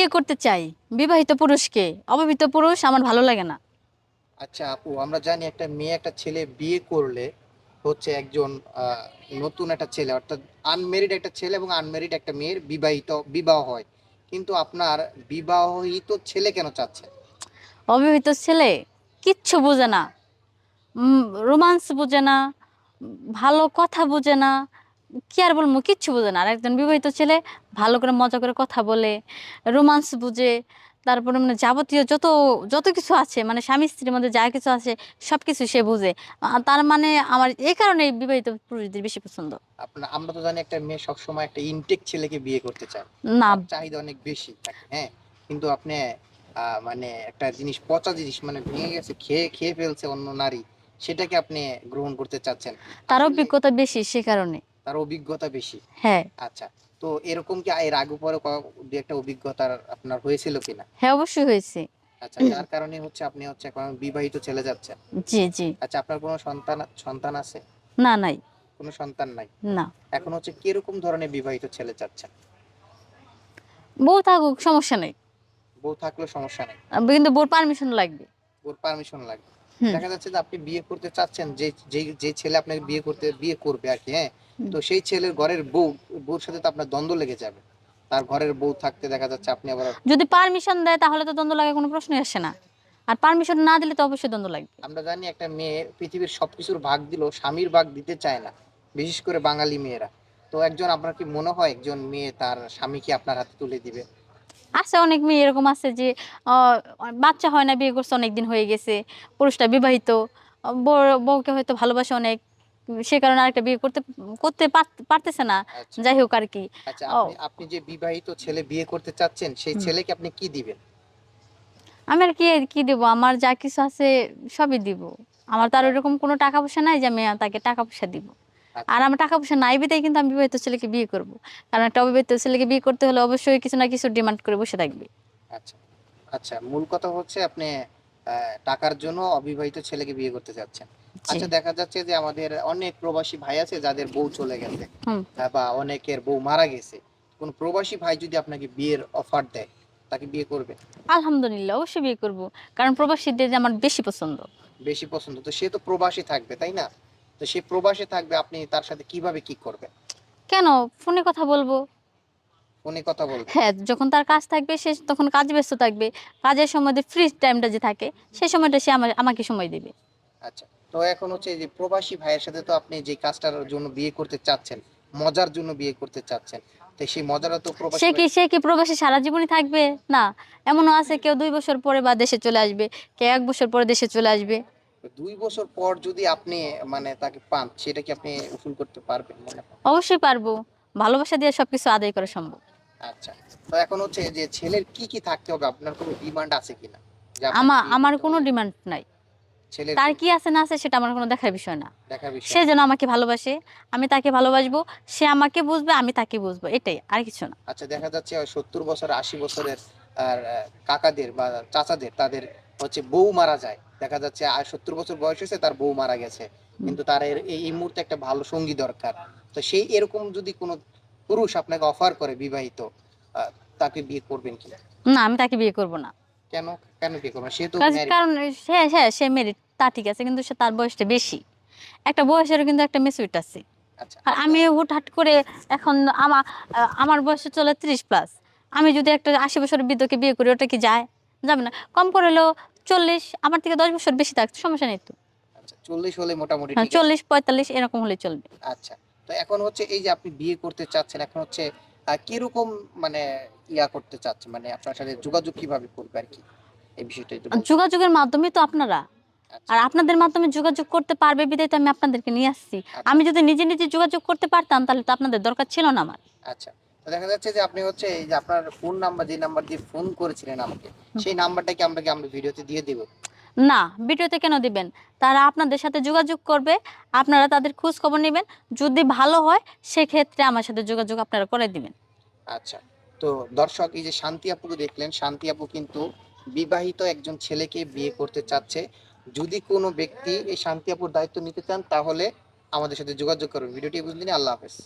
বিয়ে করতে চাই বিবাহিত পুরুষকে অবিবাহিত পুরুষ আমার ভালো লাগে না। আচ্ছা আপু আমরা জানি একটা মেয়ে একটা ছেলে বিয়ে করলে হচ্ছে একজন নতুন একটা ছেলে অর্থাৎ আনমেরিড একটা ছেলে এবং আনমেরিড একটা মেয়ের বিবাহিত বিবাহ হয়। কিন্তু আপনার বিবাহিত ছেলে কেন চাচ্ছে? অবিবাহিত ছেলে কিচ্ছু বোঝে না। রোমান্স বোঝে না ভালো কথা বোঝে না কি আর বলব কিচ্ছু বোঝে না। আর একজন বিবাহিত ছেলে ভালো করে মজা করে কথা বলে রোমান্স বুঝে তারপরে মানে যাবতীয় যত যত কিছু আছে মানে স্বামী স্ত্রীর মধ্যে যা কিছু আছে সব কিছু সে বুঝে। তার মানে আমার এই কারণে বিবাহিত পুরুষদের বেশি পছন্দ। আপনার আমরা তো জানি একটা মেয়ে সবসময় একটা ইনটেক ছেলেকে বিয়ে করতে চায়। না। চাহিদা অনেক বেশি হ্যাঁ কিন্তু আপনি আহ, মানে একটা জিনিস পচা জিনিস মানে ভেঙে গেছে খেয়ে খেয়ে ফেলছে অন্য নারী সেটাকে আপনি গ্রহণ করতে চাচ্ছেন। তার অভিজ্ঞতা বেশি সে কারণে। তার অভিজ্ঞতা বেশি। হ্যাঁ। আচ্ছা তো এরকম কি এর আগে পরে ক- দু একটা অভিজ্ঞতা আপনার হয়েছিল কিনা? হ্যাঁ অবশ্যই হয়েছে। আচ্ছা যার কারণে হচ্ছে আপনি হচ্ছে এখন বিবাহিত ছেলে যাচ্ছেন। জি জি। আচ্ছা আপনার কোনো সন্তান সন্তান আছে? না নাই। কোনো সন্তান নাই? না। এখন হচ্ছে কীরকম ধরনের বিবাহিত ছেলে চাচ্ছেন? বউ থাকুক সমস্যা নেই। বউ থাকলেও সমস্যা নেই। কিন্তু বউর পারমিশন লাগবে। ওর পারমিশন লাগবে। দেখা যাচ্ছে যে আপনি বিয়ে করতে চাচ্ছেন যে যে ছেলে আপনাকে বিয়ে করতে বিয়ে করবে আর কি হ্যাঁ? তো সেই ছেলের ঘরের বউ বউর সাথে তো আপনার দ্বন্দ্ব লেগে যাবে। তার ঘরের বউ থাকতে দেখা যাচ্ছে আপনি আবার যদি পারমিশন দেয় তাহলে তো দ্বন্দ্ব লাগার কোনো প্রশ্নই আসে না। আর পারমিশন না দিলে তো অবশ্যই দ্বন্দ্ব লাগবে। আমরা জানি একটা মেয়ে পৃথিবীর সবকিছুর ভাগ দিল স্বামীর ভাগ দিতে চায় না বিশেষ করে বাঙালি মেয়েরা। তো একজন আপনার কি মনে হয় একজন মেয়ে তার স্বামীকে আপনার হাতে তুলে দিবে? আছে অনেক মেয়ে এরকম আছে যে বাচ্চা হয় না বিয়ে করছে অনেক দিন হয়ে গেছে পুরুষটা বিবাহিত বউকে হয়তো ভালোবাসে অনেক সে কারণে আরেকটা বিয়ে করতে করতে পার- পারতেছে না। আচ্ছা। যাই হোক আর কি। আচ্ছা আপনি যে বিবাহিত ছেলে বিয়ে করতে চাচ্ছেন সেই ছেলেকে আপনি কি দিবেন? আমি আর কি কি দেবো? আমার যা কিছু আছে সবই দিব। আমার তো আর ওরকম কোনো টাকা পয়সা নাই যে আমি তাকে টাকা পয়সা দিব। আচ্ছা। আর আমার টাকা পয়সা নাই বিদায় কিন্তু আমি বিবাহিত ছেলেকে বিয়ে করব। কারণ একটা অবিবাহিত ছেলেকে বিয়ে করতে হলে অবশ্যই কিছু না কিছু ডিমান্ড করে বসে থাকবে। আচ্ছা আচ্ছা মূল কথা হচ্ছে আপনি টাকার জন্য অবিবাহিত ছেলেকে বিয়ে করতে চাচ্ছেন আচ্ছা দেখা যাচ্ছে যে আমাদের অনেক প্রবাসী ভাই আছে যাদের বউ চলে গেছে বা অনেকের বউ মারা গেছে। কোন প্রবাসী ভাই যদি আপনাকে বিয়ের অফার দেয় তাকে বিয়ে করবে? আলহামদুলিল্লাহ অবশ্যই বিয়ে করব। কারণ প্রবাসীদের আমার বেশি পছন্দ। বেশি পছন্দ তো সে তো প্রবাসী থাকবে তাই না? তো সে প্রবাসী থাকবে আপনি তার সাথে কীভাবে কি করবেন? কেন? ফোনে কথা বলব। ফোনে কথা বলবেন হ্যাঁ যখন তার কাজ থাকবে সে তখন কাজ ব্যস্ত থাকবে। কাজের সময় ফ্রি টাইমটা যে থাকে সেই সময়টা সে আমার আমাকে সময় দেবে। আচ্ছা তো এখন হচ্ছে যে প্রবাসী ভাইয়ের সাথে তো আপনি যে কাজটার জন্য বিয়ে করতে চাচ্ছেন মজার জন্য বিয়ে করতে চাচ্ছেন তো সেই মজাটা তো প্রবাসী সে কি সে কি প্রবাসী সারা জীবনই থাকবে? না এমনও আছে কেউ দুই বছর পরে বা দেশে চলে আসবে কেউ এক বছর পরে দেশে চলে আসবে। দুই বছর পর যদি আপনি মানে তাকে পান সেটা কি আপনি উসুল করতে পারবেন মনে অবশ্যই পারব। ভালোবাসা দিয়ে সবকিছু আদায় করা সম্ভব। আচ্ছা। তো এখন হচ্ছে যে ছেলের কি কি থাকতে হবে? আপনার কোনো ডিমান্ড আছে কিনা? আমার আমার কোনো ডিমান্ড নাই। তার কি আছে না আছে সেটা আমার কোনো দেখার বিষয় না। সে যেন আমাকে ভালোবাসে আমি তাকে ভালোবাসবো সে আমাকে বুঝবে আমি তাকে বুঝব এটাই আর কিছু না। আচ্ছা দেখা যাচ্ছে সত্তর বছর আশি বছরের আর কাকাদের বা চাচাদের তাদের হচ্ছে বউ মারা যায়। দেখা যাচ্ছে সত্তর বছর বয়স হয়েছে তার বউ মারা গেছে। কিন্তু তার এই মুহূর্তে একটা ভালো সঙ্গী দরকার। তো সেই এরকম যদি কোনো পুরুষ আপনাকে অফার করে বিবাহিত তাকে বিয়ে করবেন কি? না আমি তাকে বিয়ে করব না। কেন? কেন বিয়ে করবেন? সে তো কারণ- হ্যাঁ হ্যাঁ সে মেরিট তা ঠিক আছে কিন্তু সে তার বয়সটা বেশি। একটা বয়সেরও কিন্তু একটা মেসুইট আছে। আচ্ছা। আর আমি হুটহাট করে এখন আমার আমার বয়স চলে ত্রিশ প্লাস আমি যদি একটা আশি বছরের বৃদ্ধকে বিয়ে করি ওটা কি যায়? যাবে না। কম করে হলেও চল্লিশ আমার থেকে দশ বছর বেশি সমস্যা নেই তো। আচ্ছা চল্লিশ হলে মোটামুটি হ্যাঁ চল্লিশ পঁয়তাল্লিশ এরকম হলে চলবে। আচ্ছা তো এখন হচ্ছে এই যে আপনি বিয়ে করতে চাচ্ছেন এখন হচ্ছে কীরকম মানে ইয়া করতে চাচ্ছেন? মানে আপনার সাথে যোগাযোগ কীভাবে করবে আর কি? এই বিষয়টা যোগাযোগের মাধ্যমে তো আপনারা। আচ্ছা, আর আপনাদের মাধ্যমে যোগাযোগ করতে পারবে বিদায় তো আমি আপনাদেরকে নিয়ে আসছি। আচ্ছা, আমি যদি নিজে নিজে যোগাযোগ করতে পারতাম তাহলে তো আপনাদের দরকার ছিল না আমার। আচ্ছা। তো দেখা যাচ্ছে যে আপনি হচ্ছে এই যে আপনার ফোন নাম্বার যে নাম্বার দিয়ে ফোন করেছিলেন আমাকে সেই নাম্বারটা কি আমরা কি আমরা ভিডিওতে দিয়ে দেব? না ভিডিওতে কেন দিবেন? তারা আপনাদের সাথে যোগাযোগ করবে আপনারা তাদের খোঁজ খবর নেবেন যদি ভালো হয় সেক্ষেত্রে আমার সাথে যোগাযোগ আপনারা করে দিবেন। আচ্ছা তো দর্শক এই যে শান্তি আপুকে দেখলেন শান্তি আপু কিন্তু বিবাহিত একজন ছেলেকে বিয়ে করতে চাচ্ছে। যদি কোনো ব্যক্তি এই শান্তি আপুর দায়িত্ব নিতে চান তাহলে আমাদের সাথে যোগাযোগ করুন। ভিডিওটি বুঝলেন আল্লাহ হাফেজ।